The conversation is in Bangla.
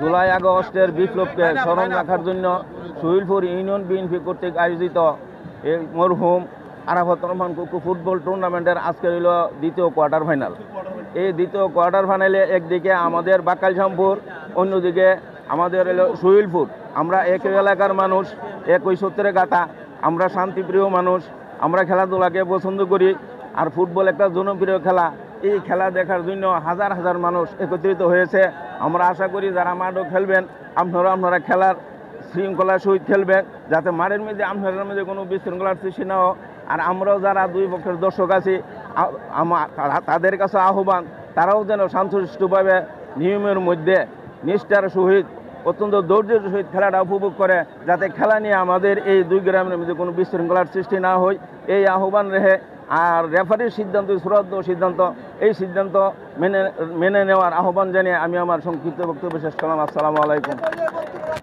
জুলাই আগস্টের বিপ্লবকে স্মরণ রাখার জন্য সুহিলপুর ইউনিয়ন বিএনপি কর্তৃক আয়োজিত এই মরহুম আরাফাত রহমান কুকু ফুটবল টুর্নামেন্টের আজকে হইল দ্বিতীয় কোয়ার্টার ফাইনাল। এই দ্বিতীয় কোয়ার্টার ফাইনালে একদিকে আমাদের বাকাল শ্যামপুর অন্যদিকে আমাদের হইল সুহিলপুর। আমরা এক এলাকার মানুষ, একই সূত্রে গাথা আমরা শান্তিপ্রিয় মানুষ, আমরা খেলাধুলাকে পছন্দ করি। আর ফুটবল একটা জনপ্রিয় খেলা। এই খেলা দেখার জন্য হাজার হাজার মানুষ একত্রিত হয়েছে। আমরা আশা করি যারা মাঠও খেলবেন আপনারা আপনারা খেলার শৃঙ্খলার সহিত খেলবেন, যাতে মাঠের মধ্যে আপনাদের মধ্যে কোনো বিশৃঙ্খলার সৃষ্টি না হোক। আর আমরাও যারা দুই পক্ষের দর্শক আছি, আ- আমা- তারা- তাদের কাছে আহ্বান, তারাও যেন শান্তশিষ্টভাবে নিয়মের মধ্যে নিষ্ঠার সহিত, অত্যন্ত ধৈর্যের সহিত খেলাটা উপভোগ করে, যাতে খেলা নিয়ে আমাদের এই দুই গ্রামের মধ্যে কোনো বিশৃঙ্খলার সৃষ্টি না হয়। এই আহ্বান রেখে আর রেফারির সিদ্ধান্ত শ্রদ্ধ সিদ্ধান্ত, এই সিদ্ধান্ত মেনে মেনে নেওয়ার আহ্বান জানিয়ে আমি আমার সংক্ষিপ্ত বক্তব্য শেষ করলাম। আসসালামু আলাইকুম।